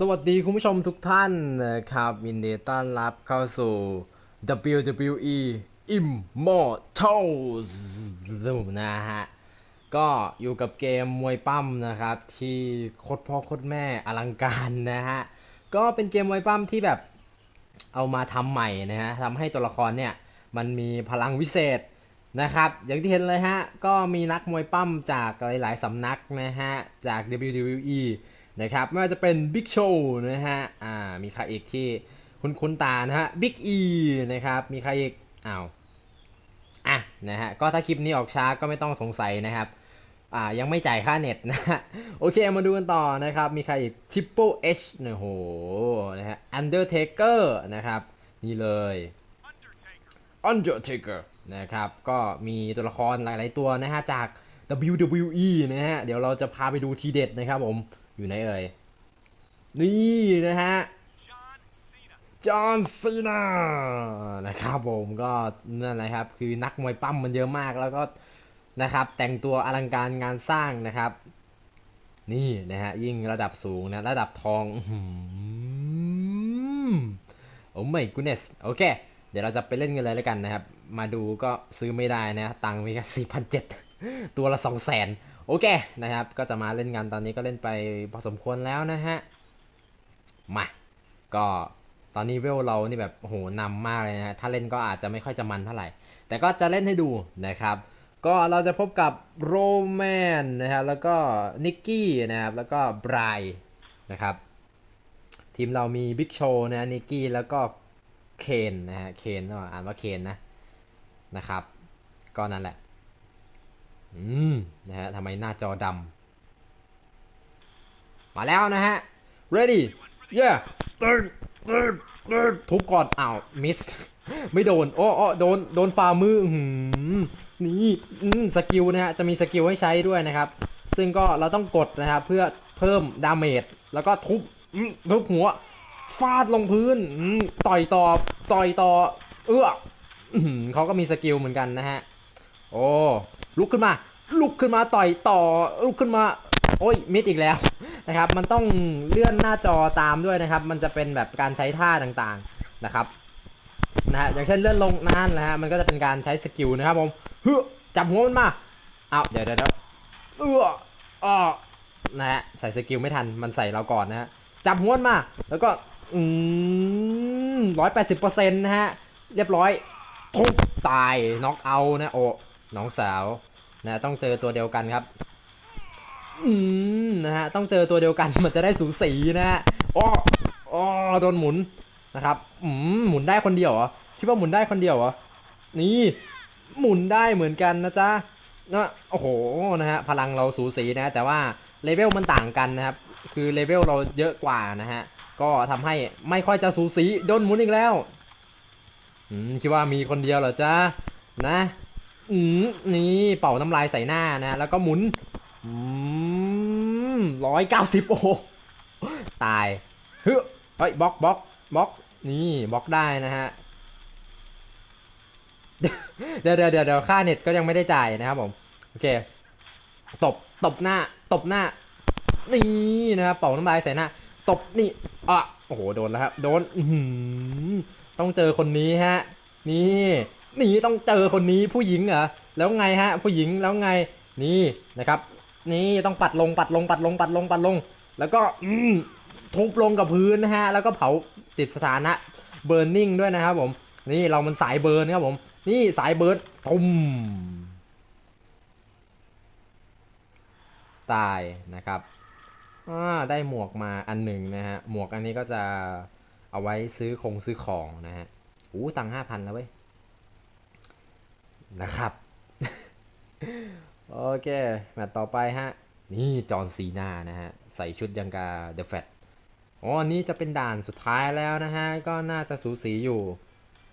สวัสดีคุณผู้ชมทุกท่านนะครับยินดีต้อนรับเข้าสู่ WWE Immortals นะฮะ ก็อยู่กับเกมมวยปั้มนะครับ ที่โคตรพ่อโคตรแม่อลังการนะฮะ ก็เป็นเกมมวยปั้มที่แบบเอามาทำใหม่นะฮะทำให้ตัวละครเนี่ย มันมีพลังวิเศษนะครับ อย่างที่เห็นเลยฮะ ก็มีนักมวยปั้มจากหลาย ๆสำนักนะฮะ จาก WWE นะครับไม่ว่าจะเป็น Big Show นะฮะอ่ามีใครอีกที่คุ้นคุ้นๆตานะฮะ Big E นะครับมีใครอีกอ้าวอะนะฮะก็ถ้าคลิปนี้ออกช้าก็ไม่ต้องสงสัยนะครับอ่ายังไม่จ่ายค่าเน็ตนะฮะโอเคมาดูกันต่อนะครับ มีใครอีก Triple H นะโหนะฮะ Undertaker นะครับนี่เลย Undertaker นะครับก็มีตัวละครหลาย ๆ ตัวนะฮะจาก WWE นะฮะเดี๋ยวเราจะพาไปดูทีเด็ดนะครับผม อยู่ไหนเอ่ย นี่นะฮะ จอห์นซีนานะครับผมก็นั่นแหละครับ คือนักมวยปั้มมันเยอะมากแล้วก็นะครับ แต่งตัวอลังการงานสร้างนะครับ นี่นะฮะ ยิ่งระดับสูงนะ ระดับทองอื้อหือโอ้ไม่กูเนสโอเค เดี๋ยวเราจะไปเล่นกันเลยแล้วกันนะครับ มาดูก็ซื้อไม่ได้นะ ตังค์มีแค่สี่พันเจ็ดตัวละสองแสน โอเคนะครับ ก็จะมาเล่นกันตอนนี้ก็เล่นไปพอสมควรแล้วนะฮะ มา ก็ตอนนี้เวลเรานี่แบบโอ้โหนำมากเลยนะ ถ้าเล่นก็อาจจะไม่ค่อยจะมันเท่าไหร่ แต่ก็จะเล่นให้ดูนะครับ ก็เราจะพบกับโรแมนนะครับ แล้วก็นิกกี้นะครับ แล้วก็ไบรท์นะครับ ทีมเรามีบิ๊กโชว์นะนิกกี้แล้วก็เคนนะฮะ เคนอ่านว่าเคนนะ นะครับ ก็นั่นแหละ อืม นะฮะทำไมหน้าจอดำมาแล้วนะฮะ ready yeah ตึ๊ดตึ๊ดตึ๊ดทุบก่อนอ้าวมิส ไม่โดน โอ้โอ้โดน โดนฝ่ามือหือนี่สกิลนะฮะ จะมีสกิลให้ใช้ด้วยนะครับ ซึ่งก็เราต้องกดนะครับ เพื่อเพิ่มดาเมจ แล้วก็ทุบทุบหัว ฟาดลงพื้น ต่อยต่อ ต่อยต่อ เอื้อเขาก็มีสกิลเหมือนกันนะฮะ โอ้ ลุกขึ้นมา ลุกขึ้นมาต่อยต่อลุกขึ้นมา โอ้ยมิดอีกแล้วนะครับ มันต้องเลื่อนหน้าจอตามด้วยนะครับ มันจะเป็นแบบการใช้ท่าต่างๆนะครับนะฮะอย่างเช่นเลื่อนลงนั่นนะฮะมันก็จะเป็นการใช้สกิลนะครับผมเฮ้อจับหัวมันมาเอาเดี๋ยวเดี๋ยวเดี๋ยวเออออนะฮะใส่สกิลไม่ทันมันใส่เราก่อนนะฮะจับหัวมันมา แล้วก็อืมร้อยแปดสิบเปอร์เซ็นต์นะฮะเรียบร้อยทุบตายน็อกเอานะโอ้น้องสาว นะต้องเจอตัวเดียวกันครับอืมนะฮะต้องเจอตัวเดียวกันมันจะได้สูสีนะฮะอ้ออ้อโดนหมุนนะครับอืมหมุนได้คนเดียวเหรอคิดว่าหมุนได้คนเดียวเหรอนี่หมุนได้เหมือนกันนะจ๊ะนะโอ้โหนะฮะพลังเราสูสีนะ แต่ว่าเลเวลมันต่างกันนะครับ คือเลเวลเราเยอะกว่านะฮะก็ทำให้ไม่ค่อยจะสูสีโดนหมุนอีกแล้วอืมคิดว่ามีคนเดียวเหรอจ๊ะนะ อืมนี่เป่าน้ำลายใส่หน้านะ แล้วก็หมุนอืมร้อยเก้าสิบโอตายเฮ้ยเฮ้ยบล็อกบล็อกบล็อกนี่บล็อกได้นะฮะเดี๋ยวเดี๋ยวเดี๋ยวค่าเน็ตก็ยังไม่ได้จ่ายนะครับผมโอเคตบตบหน้าตบหน้านี่นะครับเป่าน้ำลายใส่หน้าตบนี่อะโอ้โหโดนแล้วครับโดนต้องเจอคนนี้ฮะ นี่ นี่ต้องเจอคนนี้ผู้หญิงเหรอแล้วไงฮะ ผู้หญิงแล้วไงนี่นะครับ นี่ต้องปัดลงปัดลงปัดลงปัดลงปัดลง แล้วก็อืทุบลงกับพื้นนะฮะแล้วก็เผาติดสถานะเบิร์นนิ่งด้วยนะครับผมนี่เรามันสายเบิร์นครับผม นี่สายเบิร์นตุมตายนะครับได้หมวกมาอันหนึ่งนะฮะ หมวกอันนี้ก็จะเอาไว้ซื้อคงซื้อของนะฮะ อู้ตังห้าพันแล้วเว้ย นะครับ โอเค แมตต์ต่อไปฮะ นี่จอห์นซีนานะฮะ ใส่ชุดยังกาเดอะแฟตอ๋อันนี้จะเป็นด่านสุดท้ายแล้วนะฮะ ก็น่าจะสูสีอยู่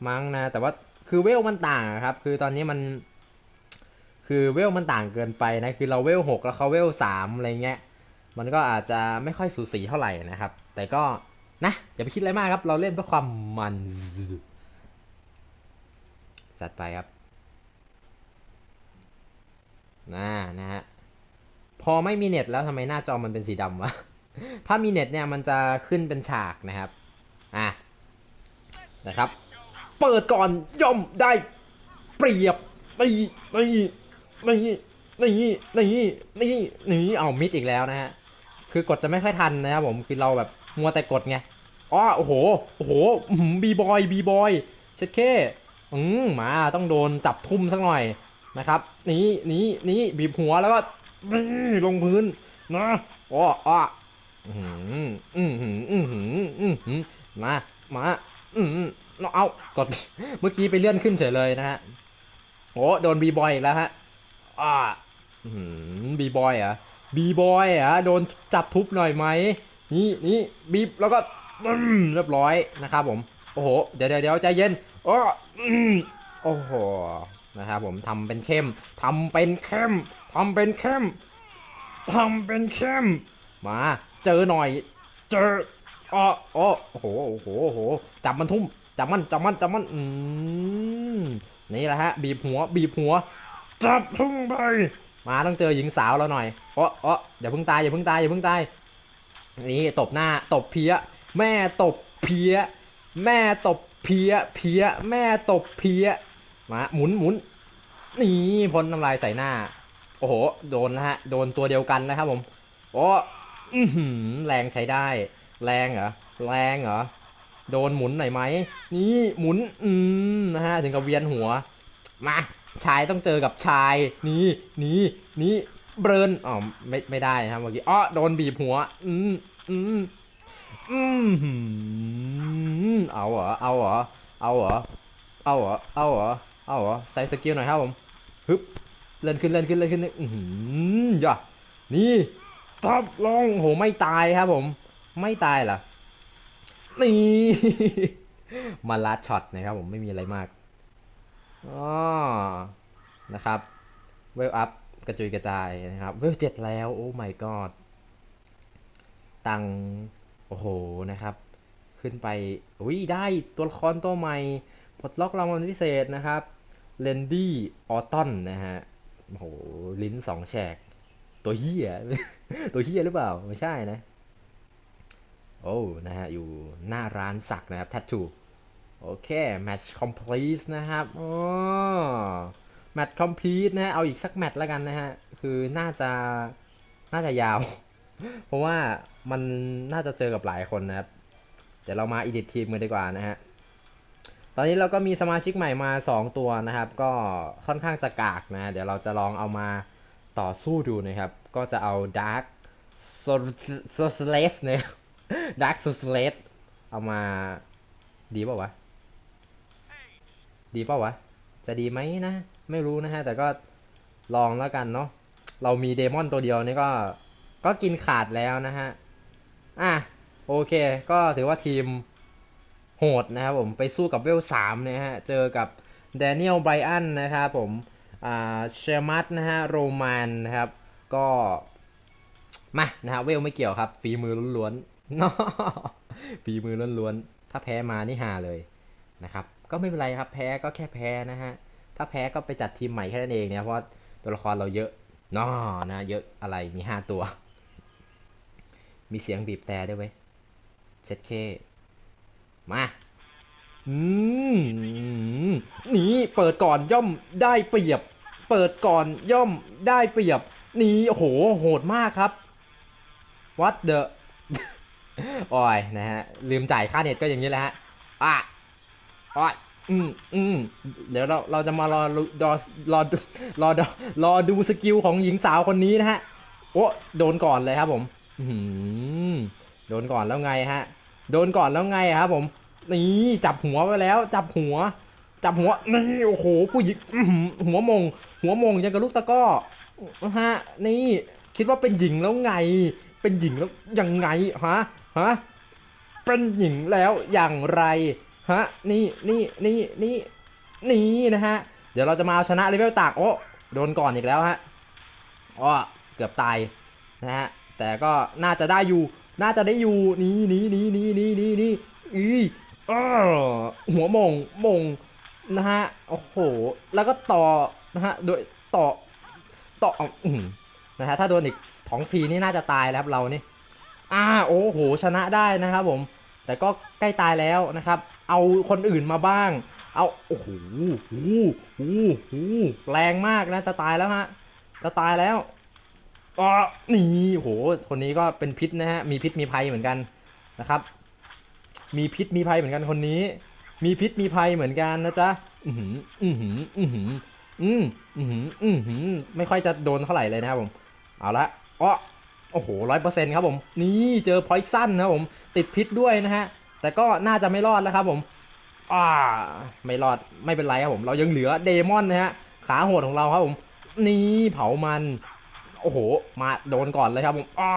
มั้งนะ แต่ว่าคือเวลมันต่างครับ คือตอนนี้มัน คือเวลมันต่างเกินไปนะ คือเราเวลหกแล้วเขาเวลสามอะไรเงี้ย มันก็อาจจะไม่ค่อยสูสีเท่าไหร่นะครับ แต่ก็นะอย่าไปคิดอะไรมากครับ เราเล่นเพื่อความมันจัดไปครับ น่านะฮะพอไม่มีเน็ตแล้วทำไมหน้าจอมันเป็นสีดำวะ ถ้ามีเน็ตเนี่ยมันจะขึ้นเป็นฉากนะครับ อะ นะครับ เปิดก่อนย่อมได้เปรียบนี่นี่นี่นี่นี่นี่นี่เอามิดอีกแล้วนะฮะ คือกดจะไม่ค่อยทันนะครับผมคือเราแบบมัวแต่กดไงอ๋อโอ้โห โอ้โหบีบอย บีบอยเช็ดเคอืมมาต้องโดนจับทุ่มสักหน่อย นะครับนี่นี่นี่บีบหัวแล้วก็ลงพื้นนะอ๋ออ๋ออืมอืมอืมอืมอืมอืมอืมมามาอืมเอา กด เมื่อกี้ไปเลื่อนขึ้นเฉยเลยนะฮะโอ้โดนบีบอยอีกแล้วฮะอ่าบีบอยอะบีบอยอะโดนจับทุบหน่อยไหมนี่นี่บีบแล้วก็เรียบร้อยนะครับผม โอ้โห เดี๋ยวเดี๋ยวใจเย็นอ้อโอ้โห นะครับผมทำเป็นเข้มทำเป็นเข้มทำเป็นเข้มทำเป็นเข้มมา เจอหน่อย เจออ๋ออ๋อโอ้โหโอ้โหโอ้โหจับมันทุ่มจับมันจับมันจับมันอืมนี่แหละฮะ บีบหัว บีบหัว จับทุ่งไปมาต้องเจอหญิงสาวแล้วหน่อยอ๋ออ๋ออย่าเพิ่งตายอย่าเพิ่งตายอย่าเพิ่งตายนี่ตบหน้าตบเพี้ยแม่ตบเพี้ยแม่ตบเพี้ยเพี้ยแม่ตบเพี้ย มาหมุนหมุนนี่พ่นน้ำลายใส่หน้า โอ้โห โดนแล้วฮะ โดนตัวเดียวกันนะครับผม โอ้อื้อหือแรงใช้ได้ แรงเหรอ แรงเหรอ โดนหมุนหน่อยไหม นี่หมุน อืมนะฮะ ถึงกับเวียนหัว มา ชายต้องเจอกับชาย นี่นี่นี่เบิร์นอ๋อไม่ ไม่ได้นะครับเมื่อกี้อ๋อโดนบีบหัว อืมอืมอืมหืมเอาเหรอ เอาเหรอ เอาเหรอ เอาเหรอ เอาเหรอ เอาเหรอใส่สกิลหน่อยครับผมฮึบเล่นขึ้นเล่นขึ้นเล่นขึ้นอือหือย่านี่ทับลงโหไม่ตายครับผม ไม่ตายเหรอนี่มาลัดช็อตนะครับผมไม่มีอะไรมากอ๋อนะครับเวลอัพกระจุยกระจายนะครับเวลเจ็ดแล้วโอ้ my god ตังโอ้โหนะครับ ขึ้นไปอุ้ยได้ตัวละครตัวใหม่ ปลดล็อกรางวัลพิเศษนะครับเลนดี้ออตอนนะฮะโอ้โหลิ้นสองแฉก ตัวเฮียตัวเฮียหรือเปล่า ไม่ใช่นะ โอ้นะฮะ อยู่หน้าร้านสักนะครับทัตทูโอเค แมตช์คอมพลีทนะครับโอ๋อแมตช์คอมพลีทนะ เอาอีกสักแมตช์แล้วกันนะฮะ คือน่าจะน่าจะยาว เพราะว่ามันน่าจะเจอกับหลายคนนะครับ เดี๋ยวเรามาอีดิททีมกันดีกว่านะฮะ อนนี้เราก็มีสมาชิกใหม่มา 2 ตัวนะครับ ก็ค่อนข้างจะกากนะ เดี๋ยวเราจะลองเอามาต่อสู้ดูนะครับ ก็จะเอา Dark s o c i l e s เนี่ย Dark s o c i l e s เอามาดีป่าวะ ดีป่าวะ จะดีไหมนะ ไม่รู้นะฮะ แต่ก็ลองแล้วกันเนาะเรามีเดมอนตัวเดียวนี่ก็ก็กินขาดแล้วนะฮะ อะ โอเค ก็ถือว่าทีม โหดนะครับผมไปสู้กับเวลสามนะฮะ เจอกับแดเนียลไบรอันนะครับผมอ่าเชมัสนะฮะโรมานนะครับ ก็มานะฮะเวลไม่เกี่ยวครับ ฝีมือล้วนๆเนาะฝีมือล้วนๆ ถ้าแพ้มานี่ฮาเลยนะครับ ก็ไม่เป็นไรครับแพ้ก็แค่แพ้นะฮะ ถ้าแพ้ก็ไปจัดทีมใหม่แค่นั้นเองเนะเพราะตัวละครเราเยอะนาะนะเยอะอะไรมีห้าตัว มีเสียงบีบแต่ด้วยเว้ยเช็ดเค มาอืมนี่เปิดก่อนย่อมได้เปรียบ เปิดก่อนย่อมได้เปรียบ นี่โอ้โหโหดมากครับ what the โอ้ยนะฮะลืมจ่ายค่าเน็ตก็อย่างนี้แหละฮะอะอ้อยอืมอืมเดี๋ยวเราเราจะมารอรอรอรอรอดูสกิลของหญิงสาวคนนี้นะฮะโอ้โดนก่อนเลยครับผมโดนก่อนแล้วไงฮะ โดนก่อนแล้วไงครับผม นี่จับหัวไปแล้ว จับหัว จับหัว นี่โอ้โหผู้หญิงหัวมง หัวมงยังกับลูกตะก้อนะฮะ นี่คิดว่าเป็นหญิงแล้วไง เป็นหญิงแล้วยังไงฮะฮะเป็นหญิงแล้วอย่างไรฮะนี่นี่นี่นี่นี่นะฮะเดี๋ยวเราจะมาเอาชนะเลเวลตากโอ้โดนก่อนอีกแล้วฮะอ้อเกือบตายนะฮะแต่ก็น่าจะได้อยู่ น่าจะได้อยู่นี่นี่นี่นี่นี่นี่ มงมงนะฮะโอ้โห แล้วก็ต่อนะฮะโดยต่อต่ออืมนะฮะถ้าโดนอีกของทีนี่น่าจะตายแล้วครับเรานี่อ่าโอ้โหชนะได้นะครับผม แต่ก็ใกล้ตายแล้วนะครับ เอาคนอื่นมาบ้าง เอาโอ้โหโอ้โหโอ้โหแรงมากนะจะตายแล้วฮะจะตายแล้วอ๋อนี่โอ้โหคนนี้ก็เป็นพิษนะฮะมีพิษมีภัยเหมือนกันนะครับ มีพิษมีภัยเหมือนกันคนนี้ มีพิษมีภัยเหมือนกันนะจ๊ะ อือหือ อือหือ อือหือ อืมอือหือ อือหือ ไม่ค่อยจะโดนเท่าไหร่เลยนะครับผม เอาละอ๋อโอ้โหร้อยเปอร์เซ็นต์ครับผม นี่เจอพอยซันนะครับผม ติดพิษด้วยนะฮะ แต่ก็น่าจะไม่รอดแล้วครับผม อ่า ไม่รอด ไม่เป็นไรครับผม เรายังเหลือเดมอนนะฮะ ขาโหดของเราครับผม นี่เผามัน โอ้โห มาโดนก่อนเลยครับผม อ้า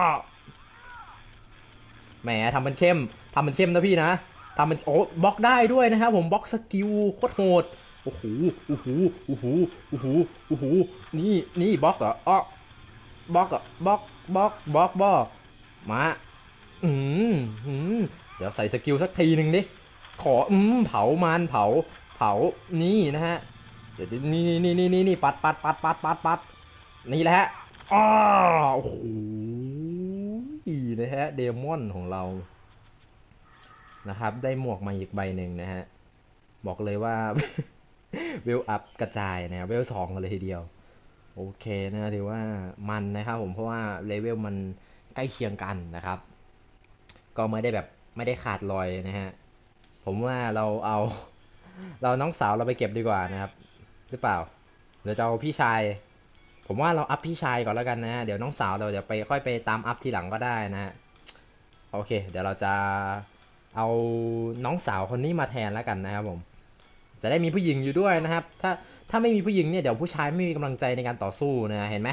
แหมทำเป็นเข้มทำเป็นเข้มนะพี่นะ ทำเป็นโอ้บล็อกได้ด้วยนะครับผมบล็อกสกิลโคตรโหดโอ้โหโอ้โหโอ้โหโอ้โหโอ้โหนี่นี่บล็อกเหรออ้อบล็อกเหรอบล็อกบล็อกบล็อกบล็อกมาอืมอืมเดี๋ยวใส่สกิลสักทีหนึ่งดิขออืมเผามันเผา เผานี่นะฮะเดี๋ยวนี่นี่นี่นี่นี่ปัดปัดปัดปัดปัดปัดนี่แหละฮะอ้าโอ้โหนะฮะเดมอนของเรา นะครับ ได้หมวกมาอีกใบหนึ่งนะฮะ บอกเลยว่า เวลอัพกระจายนะเวลสองเลยทีเดียว โอเคนะถือว่ามันนะครับผมเพราะว่าเลเวลมันใกล้เคียงกันนะครับ ก็ไม่ได้แบบไม่ได้ขาดลอยนะฮะ ผมว่าเราเอา เราน้องสาวเราไปเก็บดีกว่านะครับ หรือเปล่าเดี๋ยวจะเอาพี่ชายผมว่าเราอัพพี่ชายก่อนแล้วกันนะฮะ เดี๋ยวน้องสาวเราจะไปค่อยไปตามอัพทีหลังก็ได้นะฮะ โอเค เดี๋ยวเราจะ เอาน้องสาวคนนี้มาแทนแล้วกันนะครับผม จะได้มีผู้หญิงอยู่ด้วยนะครับ ถ้าถ้าไม่มีผู้หญิงเนี่ยเดี๋ยวผู้ชายไม่มีกำลังใจในการต่อสู้นะเห็นไหม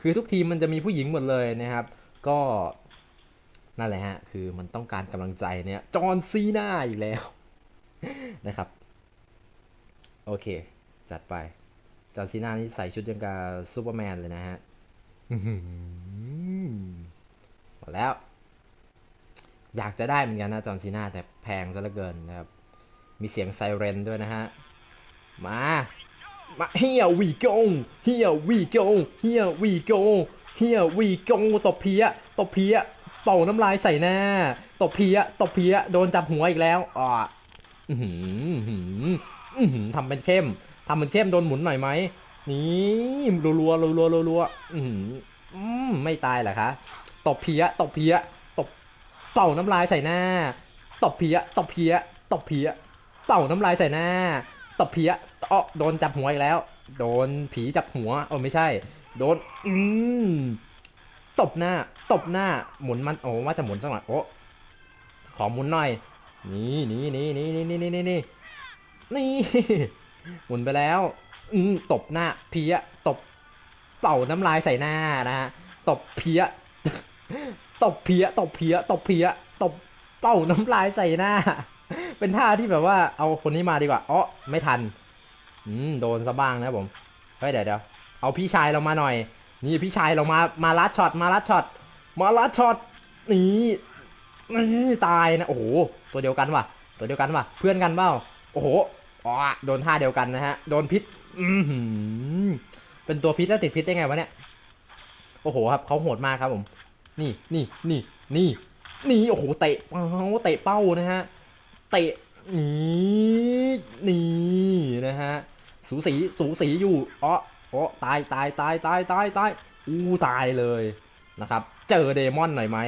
คือทุกทีมมันจะมีผู้หญิงหมดเลยนะครับ ก็นั่นแหละฮะคือมันต้องการกำลังใจเนี่ยจอห์นซีนาอีกแล้วนะครับโอเค จัดไปจอห์นซีน่านี่ใส่ชุดยังกับซูเปอร์แมนเลยนะฮะอื้อหือหมดแล้ว อยากจะได้เหมือนกันนะจอห์นซีนาแต่แพงซะเหลือเกินนะครับ มีเสียงไซเรนด้วยนะฮะ มา มา here we go here we go here we go here we go ตบเพี้ยตบเพี้ยเป่าน้ำลายใส่หน้า ตบเพี้ยตบเพี้ยโดนจับหัวอีกแล้วอ่าอือหืออื้อหืออื้อหือทำเป็นเข้มทำเป็นเข้มโดนหมุนหน่อยไหมนี่รัวรัวรัวรัวรัวอืมไม่ตายเหรอคะตบเพี้ยตบเพี้ย เป่าน้ำลายใส่หน้าตบเพี้ยตบเพี้ยตบเพี้ยเป่าน้ำลายใส่หน้าตบเพี้ยอ๋อโดนจับหัวอีกแล้ว โดนผีจับหัวเออไม่ใช่ โดนอืมตบหน้าตบหน้าหมุนมันโอ้ว่าจะหมุนสักหน่อยโอ้ขอหมุนหน่อย นี่นี่นี่นี่นี่นี่นี่นี่นี่นี่หมุนไปแล้วอืมตบหน้าเพี้ยตบเป่าน้ำลายใส่หน้านะฮะตบเพี้ย ตบเพี้ยตบเพี้ยตบเพี้ยตบเป่าน้ำลายใส่หน้า เป็นท่าที่แบบว่าเอาคนนี้มาดีกว่าอ๋อไม่ทันอืมโดนซะบ้างนะผมเฮ้ยเดี๋ยวเดี๋ยวเอาพี่ชายเรามาหน่อย นี่พี่ชายเรามามาลัดช็อตมาลัดช็อตมาลัดช็อตนี่นี่ตายนะโอ้โหตัวเดียวกันว่ะ ตัวเดียวกันว่ะ เพื่อนกันเปล่าโอ้โหอ๋อโดนท่าเดียวกันนะฮะโดนพิษอือหือเป็นตัวพิษแล้วติดพิษได้ไงวะเนี่ยโอ้โหครับเขาโหดมากครับผม นี่นี่นี่นี่นี่โอ้โหเตะเป้าเตะเป้านะฮะเตะนี่นี่นะฮะสูสีสูสีอยู่อ๋ออ๋อตายตายตายตายตายตายอู้ตายเลยนะครับ เจอเดมอนหน่อยไหม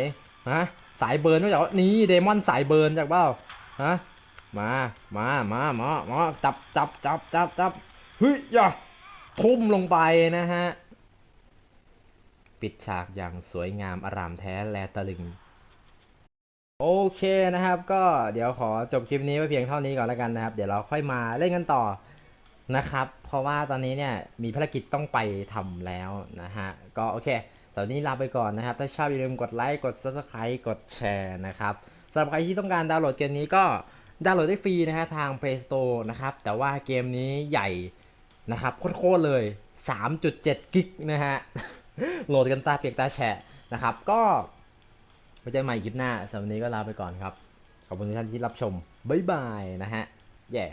ฮะสายเบิร์นก็จะว่านี่เดมอนสายเบิร์นจากเปล่าฮะมามามามามาจับจับจับจับจับเฮ้ยอย่าทุ่มลงไปนะฮะ ปิดฉากอย่างสวยงามอารามแท้แลตะลึง โอเคนะครับ ก็เดี๋ยวขอจบคลิปนี้ไว้เพียงเท่านี้ก่อนแล้วกันนะครับ เดี๋ยวเราค่อยมาเล่นกันต่อนะครับ เพราะว่าตอนนี้เนี่ยมีภารกิจต้องไปทำแล้วนะฮะ ก็โอเคตอนนี้ลาไปก่อนนะครับ ถ้าชอบอย่าลืมกดไลค์ กด subscribe กดแชร์นะครับสำหรับใครที่ต้องการดาวน์โหลดเกมนี้ก็ดาวน์โหลดได้ฟรีนะฮะทาง Play Store นะครับ แต่ว่าเกมนี้ใหญ่นะครับโคตรเลย 3.7 กิกนะฮะ โหลดกันตาเปียกตาแฉะนะครับ ก็ไว้เจอกันใหม่คลิปหน้าสำหรับวันนี้ก็ลาไปก่อนครับ ขอบคุณทุกท่านที่รับชม บ๊ายบายนะฮะ แย่